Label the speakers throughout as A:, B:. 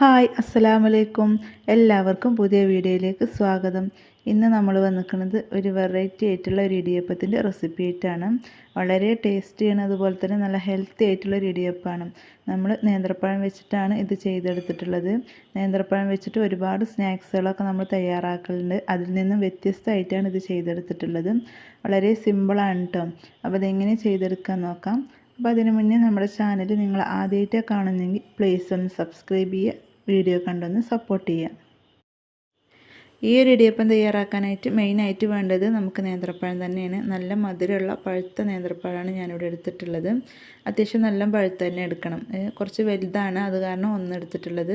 A: Hi അസ്സലാമലൈക്കും. എല്ലാവർക്കും പുതിയ വീഡിയോയിലേക്ക് സ്വാഗതം. ഇന്ന് നമ്മൾ വന്നിരിക്കുന്നത് ഒരു വെറൈറ്റി ആയിട്ടുള്ള ഒരു ഇടിയപ്പത്തിന്റെ റെസിപ്പി ആയിട്ടാണ്. വളരെ ടേസ്റ്റിയാണ് അതുപോലെ തന്നെ നല്ല ഹെൽത്തി ആയിട്ടുള്ള ഒരു ഇടിയപ്പമാണ് നമ്മൾ നേന്ത്രപ്പഴം വെച്ചിട്ടാണ് ഇത് ചെയ്തെടുത്തിട്ടുള്ളത്. നേന്ത്രപ്പഴം വെച്ചിട്ട് ഒരുപാട് സ്നാക്സുകളൊക്കെ നമ്മൾ തയ്യാറാക്കലുണ്ട്. അതിൽ നിന്നും വ്യത്യസ്തമായിട്ടാണ് ഇത് ചെയ്തെടുത്തിട്ടുള്ളത്. വളരെ സിമ്പിളാണ് കേട്ടോ അപ്പോൾ അതെങ്ങനെ ചെയ്തെടുക്കാൻ നോക്കാം. അപ്പോൾ അതിന് മുന്നേ നമ്മുടെ ചാനൽ നിങ്ങൾ ആദ്യമായിട്ടാണ് കാണുന്നെങ്കിൽ പ്ലീസ് ഒന്ന് സബ്സ്ക്രൈബ് ചെയ്യുക. വീഡിയോ കണ്ടൊന്ന് സപ്പോർട്ട് ചെയ്യാം. ഈ ഒരു ഇടിയപ്പം തയ്യാറാക്കാനായിട്ട് മെയിനായിട്ട് വേണ്ടത് നമുക്ക് നേന്ത്രപ്പഴം തന്നെയാണ്. നല്ല മധുരമുള്ള പഴുത്ത നേന്ത്രപ്പഴമാണ് ഞാനിവിടെ എടുത്തിട്ടുള്ളത്. അത്യാവശ്യം നല്ല പഴുത്ത് തന്നെ എടുക്കണം. കുറച്ച് വലുതാണ്. അത് കാരണം ഒന്ന് എടുത്തിട്ടുള്ളത്.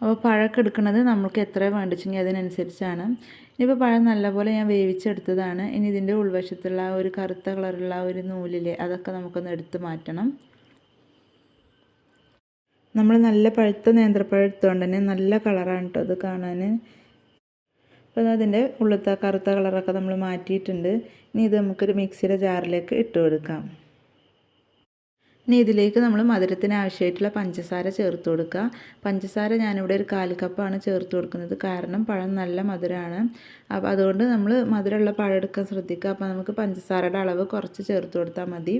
A: അപ്പോൾ പഴമൊക്കെ എടുക്കുന്നത് നമുക്ക് എത്ര വേണ്ടിച്ചെങ്കിൽ അതിനനുസരിച്ചാണ്. ഇനിയിപ്പോൾ പഴം നല്ലപോലെ ഞാൻ വേവിച്ചെടുത്തതാണ്. ഇനി ഇതിന്റെ ഉൾവശത്തുള്ള ഒരു കറുത്ത കളറുള്ള ഒരു നൂലിലെ അതൊക്കെ നമുക്കൊന്ന് എടുത്ത് മാറ്റണം. നമ്മൾ നല്ല പഴുത്ത നേന്ത്രപ്പഴം എടുത്തുകൊണ്ട് തന്നെ നല്ല കളറാണ് കേട്ടോ അത് കാണാൻ അപ്പോൾ അതിന്റെ ഉള്ളത്തെ കറുത്ത കളറൊക്കെ നമ്മൾ മാറ്റിയിട്ടുണ്ട്. ഇനി ഇത് നമുക്കൊരു മിക്സിയുടെ ജാറിലേക്ക് ഇട്ട് കൊടുക്കാം. ഇനി ഇതിലേക്ക് നമ്മൾ മധുരത്തിന് ആവശ്യമായിട്ടുള്ള പഞ്ചസാര ചേർത്ത് കൊടുക്കുക. പഞ്ചസാര ഞാനിവിടെ ഒരു കാൽ കപ്പാണ് ചേർത്ത് കൊടുക്കുന്നത്. കാരണം പഴം നല്ല മധുരമാണ്. അപ്പോൾ അതുകൊണ്ട് നമ്മൾ മധുരമുള്ള പഴം എടുക്കാൻ ശ്രദ്ധിക്കുക. അപ്പോൾ നമുക്ക് പഞ്ചസാരയുടെ അളവ് കുറച്ച് ചേർത്ത് കൊടുത്താൽ മതി.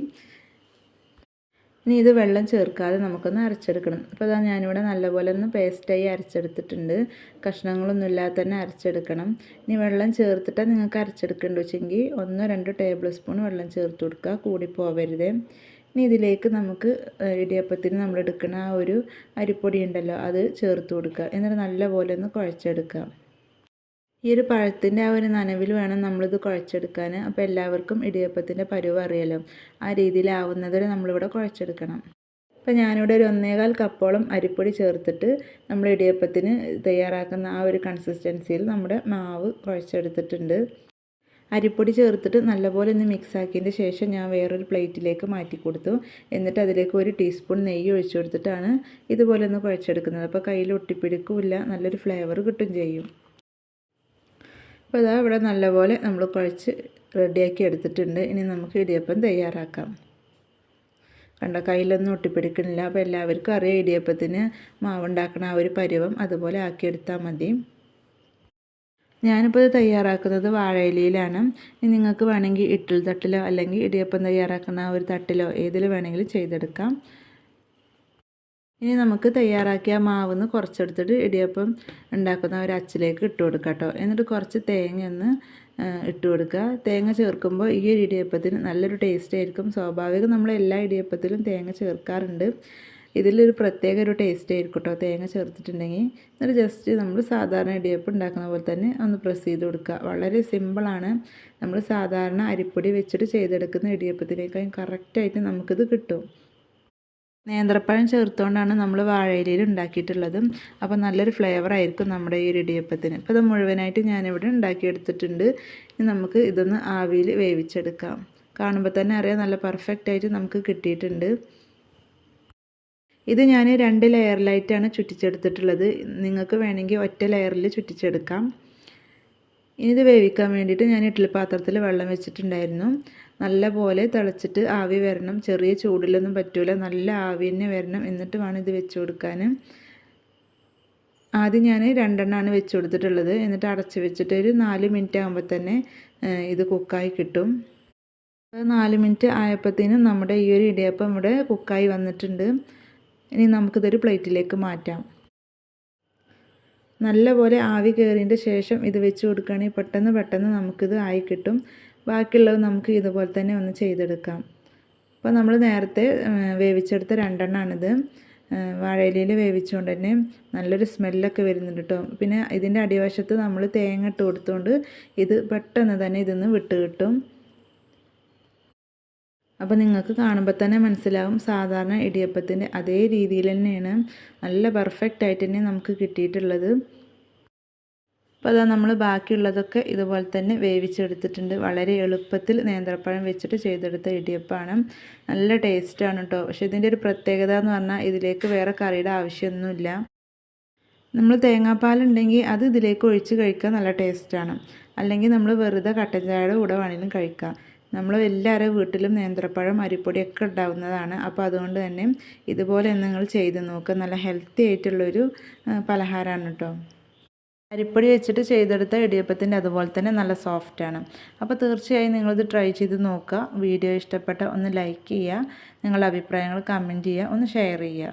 A: ഇനി ഇത് വെള്ളം ചേർക്കാതെ നമുക്കൊന്ന് അരച്ചെടുക്കണം. അപ്പോൾ അതാ ഞാനിവിടെ നല്ലപോലെ ഒന്ന് പേസ്റ്റായി അരച്ചെടുത്തിട്ടുണ്ട്. കഷ്ണങ്ങളൊന്നും ഇല്ലാതെ തന്നെ അരച്ചെടുക്കണം. ഇനി വെള്ളം ചേർത്തിട്ട് നിങ്ങൾക്ക് അരച്ചെടുക്കേണ്ട വെച്ചെങ്കിൽ ഒന്നോ രണ്ടോ ടേബിൾ സ്പൂൺ വെള്ളം ചേർത്ത് കൊടുക്കുക. കൂടി പോവരുത്. ഇനി ഇതിലേക്ക് നമുക്ക് ഇടിയപ്പത്തിന് നമ്മൾ എടുക്കുന്ന ആ ഒരു അരിപ്പൊടി ഉണ്ടല്ലോ അത് ചേർത്ത് കൊടുക്കുക. എന്നിട്ട് നല്ലപോലെ ഒന്ന് കുഴച്ചെടുക്കുക. ഈ ഒരു പഴത്തിന്റെ ആ ഒരു നനവിൽ വേണം നമ്മളിത് കുഴച്ചെടുക്കാൻ. അപ്പോൾ എല്ലാവർക്കും ഇടിയപ്പത്തിന്റെ പരുവ് അറിയാലോ. ആ രീതിയിലാവുന്നത് വരെ നമ്മളിവിടെ കുഴച്ചെടുക്കണം. അപ്പോൾ ഞാനിവിടെ ഒരു ഒന്നേകാൽ കപ്പോളം അരിപ്പൊടി ചേർത്തിട്ട് നമ്മൾ ഇടിയപ്പത്തിന് തയ്യാറാക്കുന്ന ആ ഒരു കൺസിസ്റ്റൻസിയിൽ നമ്മുടെ മാവ് കുഴച്ചെടുത്തിട്ടുണ്ട്. അരിപ്പൊടി ചേർത്തിട്ട് നല്ലപോലെ ഒന്ന് മിക്സ് ആക്കിയതിന് ശേഷം ഞാൻ വേറൊരു പ്ലേറ്റിലേക്ക് മാറ്റി കൊടുത്തു. എന്നിട്ട് അതിലേക്ക് ഒരു ടീസ്പൂൺ നെയ്യ് ഒഴിച്ചു കൊടുത്തിട്ടാണ് ഇതുപോലെ ഒന്ന് കുഴച്ചെടുക്കുന്നത്. അപ്പോൾ കയ്യിൽ ഒട്ടിപ്പിടിക്കില്ല നല്ലൊരു ഫ്ലേവർ കിട്ടും ചെയ്യും. അപ്പോൾ ഇതാ ഇവിടെ നല്ലപോലെ നമ്മൾ കുഴച്ച് റെഡിയാക്കി എടുത്തിട്ടുണ്ട്. ഇനി നമുക്ക് ഇടിയപ്പം തയ്യാറാക്കാം. കണ്ട കയ്യിലൊന്നും ഒട്ടിപ്പിടിക്കണില്ല അപ്പോൾ എല്ലാവർക്കും അറിയാം ഇടിയപ്പത്തിന് മാവുണ്ടാക്കണ ആ ഒരു പരുവം അതുപോലെ ആക്കിയെടുത്താൽ മതി. ഞാനിപ്പോൾ ഇത് തയ്യാറാക്കുന്നത് വാഴയിലയിലാണ്. നിങ്ങൾക്ക് വേണമെങ്കിൽ ഇട്ടിൽ തട്ടിലോ അല്ലെങ്കിൽ ഇടിയപ്പം തയ്യാറാക്കുന്ന ആ ഒരു തട്ടിലോ ഏതിൽ വേണമെങ്കിലും ചെയ്തെടുക്കാം. ഇനി നമുക്ക് തയ്യാറാക്കിയ മാവ് നിന്ന് കുറച്ചെടുത്തിട്ട് ഇടിയപ്പം ഉണ്ടാക്കുന്ന ഒരു അച്ചിലേക്ക് ഇട്ട് കൊടുക്കുക കേട്ടോ. എന്നിട്ട് കുറച്ച് തേങ്ങ ഒന്ന് ഇട്ട് കൊടുക്കുക. തേങ്ങ ചേർക്കുമ്പോൾ ഈ ഒരു ഇടിയപ്പത്തിന് നല്ലൊരു ടേസ്റ്റ് ആയിരിക്കും. സ്വാഭാവികം നമ്മൾ എല്ലാ ഇടിയപ്പത്തിലും തേങ്ങ ചേർക്കാറുണ്ട്. ഇതിലൊരു പ്രത്യേക ഒരു ടേസ്റ്റ് ആയിരിക്കും കേട്ടോ തേങ്ങ ചേർത്തിട്ടുണ്ടെങ്കിൽ. എന്നിട്ട് ജസ്റ്റ് നമ്മൾ സാധാരണ ഇടിയപ്പം ഉണ്ടാക്കുന്ന പോലെ തന്നെ ഒന്ന് പ്രസ് ചെയ്ത് കൊടുക്കുക. വളരെ സിമ്പിളാണ് നമ്മൾ സാധാരണ അരിപ്പൊടി വെച്ചിട്ട് ചെയ്തെടുക്കുന്ന ഇടിയപ്പത്തിനേക്കാളും കറക്റ്റായിട്ട് നമുക്കിത് കിട്ടും. നേന്ത്രപ്പഴം ചേർത്തുകൊണ്ടാണ് നമ്മൾ വാഴയിലയിൽ ഉണ്ടാക്കിയിട്ടുള്ളത്. അപ്പോൾ നല്ലൊരു ഫ്ലേവർ ആയിരിക്കും നമ്മുടെ ഈ ഇടിയപ്പത്തിന്. അപ്പോൾ ഇത് മുഴുവനായിട്ട് ഞാനിവിടെ ഉണ്ടാക്കിയെടുത്തിട്ടുണ്ട്. ഇനി നമുക്ക് ഇതൊന്ന് ആവിയിൽ വേവിച്ചെടുക്കാം. കാണുമ്പോൾ തന്നെ അറിയാം നല്ല പെർഫെക്റ്റ് ആയിട്ട് നമുക്ക് കിട്ടിയിട്ടുണ്ട്. ഇത് ഞാൻ രണ്ട് ലെയറിലായിട്ടാണ് ചുറ്റിച്ചെടുത്തിട്ടുള്ളത്. നിങ്ങൾക്ക് വേണമെങ്കിൽ ഒറ്റ ലെയറിൽ ചുറ്റിച്ചെടുക്കാം. ഇനി ഇത് വേവിക്കാൻ വേണ്ടിയിട്ട് ഞാൻ ഇഡ്ഡലി പാത്രത്തിൽ വെള്ളം വെച്ചിട്ടുണ്ടായിരുന്നു. നല്ല പോലെ തിളച്ചിട്ട് ആവി വരണം. ചെറിയ ചൂടിലൊന്നും പറ്റൂല. നല്ല ആവി തന്നെ വരണം. എന്നിട്ട് വേണം ഇത് വെച്ച് കൊടുക്കാൻ ആദ്യം ഞാൻ രണ്ടെണ്ണമാണ് വെച്ച് കൊടുത്തിട്ടുള്ളത്. എന്നിട്ട് അടച്ച് വെച്ചിട്ട് ഒരു നാല് മിനിറ്റ് ആകുമ്പോൾ തന്നെ ഇത് കുക്കായി കിട്ടും. നാല് മിനിറ്റ് ആയപ്പോഴത്തേനും നമ്മുടെ ഈ ഒരു ഇടിയപ്പം ഇവിടെ കുക്കായി വന്നിട്ടുണ്ട്. ഇനി നമുക്കിതൊരു പ്ലേറ്റിലേക്ക് മാറ്റാം. നല്ലപോലെ ആവി കയറിയതിന്റെ ശേഷം ഇത് വെച്ച് കൊടുക്കുകയാണെങ്കിൽ പെട്ടെന്ന് പെട്ടെന്ന് നമുക്കിത് ആയി കിട്ടും. ബാക്കിയുള്ളത് നമുക്ക് ഇതുപോലെ തന്നെ ഒന്ന് ചെയ്തെടുക്കാം. അപ്പോൾ നമ്മൾ നേരത്തെ വേവിച്ചെടുത്ത രണ്ടെണ്ണമാണിത് വാഴയിലയിൽ വേവിച്ചുകൊണ്ട് തന്നെ നല്ലൊരു സ്മെല്ലൊക്കെ വരുന്നുണ്ട് കേട്ടോ പിന്നെ ഇതിന്റെ അടിവശത്ത് നമ്മൾ തേങ്ങ ഇട്ട് കൊടുത്തുകൊണ്ട് ഇത് പെട്ടെന്ന് തന്നെ ഇതിന്ന് വിട്ട് കിട്ടും. അപ്പോൾ നിങ്ങൾക്ക് കാണുമ്പോൾ തന്നെ മനസ്സിലാവും സാധാരണ ഇടിയപ്പത്തിന്റെ അതേ രീതിയിൽ തന്നെയാണ് നല്ല പെർഫെക്റ്റ് ആയിട്ട് തന്നെ നമുക്ക് കിട്ടിയിട്ടുള്ളത്. അപ്പോൾ അതാ നമ്മൾ ബാക്കിയുള്ളതൊക്കെ ഇതുപോലെ തന്നെ വേവിച്ചെടുത്തിട്ടുണ്ട്. വളരെ എളുപ്പത്തിൽ നേന്ത്രപ്പഴം വെച്ചിട്ട് ചെയ്തെടുത്ത ഇടിയപ്പമാണ്. നല്ല ടേസ്റ്റാണ് കേട്ടോ പക്ഷേ ഇതിന്റെ ഒരു പ്രത്യേകത എന്ന് പറഞ്ഞാൽ ഇതിലേക്ക് വേറെ കറിയുടെ ആവശ്യമൊന്നുമില്ല. നമ്മൾ തേങ്ങാപ്പാലുണ്ടെങ്കിൽ അത് ഇതിലേക്ക് ഒഴിച്ച് കഴിക്കാൻ നല്ല ടേസ്റ്റാണ്. അല്ലെങ്കിൽ നമ്മൾ വെറുതെ കട്ടൻ ചായയുടെ കൂടെ വേണമെങ്കിലും കഴിക്കാം. നമ്മൾ എല്ലാവരും വീട്ടിലും നേന്ത്രപ്പഴം അരിപ്പൊടിയൊക്കെ ഉണ്ടാവുന്നതാണ്. അപ്പോൾ അതുകൊണ്ട് തന്നെ ഇതുപോലെ നിങ്ങൾ ചെയ്ത് നോക്കുക നല്ല ഹെൽത്തി ആയിട്ടുള്ളൊരു പലഹാരമാണ് കേട്ടോ അരിപ്പൊടി വെച്ചിട്ട് ചെയ്തെടുത്ത ഇടിയപ്പത്തിന്റെ അതുപോലെ തന്നെ നല്ല സോഫ്റ്റാണ്. അപ്പോൾ തീർച്ചയായും നിങ്ങളിത് ട്രൈ ചെയ്ത് നോക്കുക. വീഡിയോ ഇഷ്ടപ്പെട്ട ഒന്ന് ലൈക്ക് ചെയ്യുക. നിങ്ങളുടെ അഭിപ്രായങ്ങൾ കമന്റ് ചെയ്യുക. ഒന്ന് ഷെയർ ചെയ്യുക.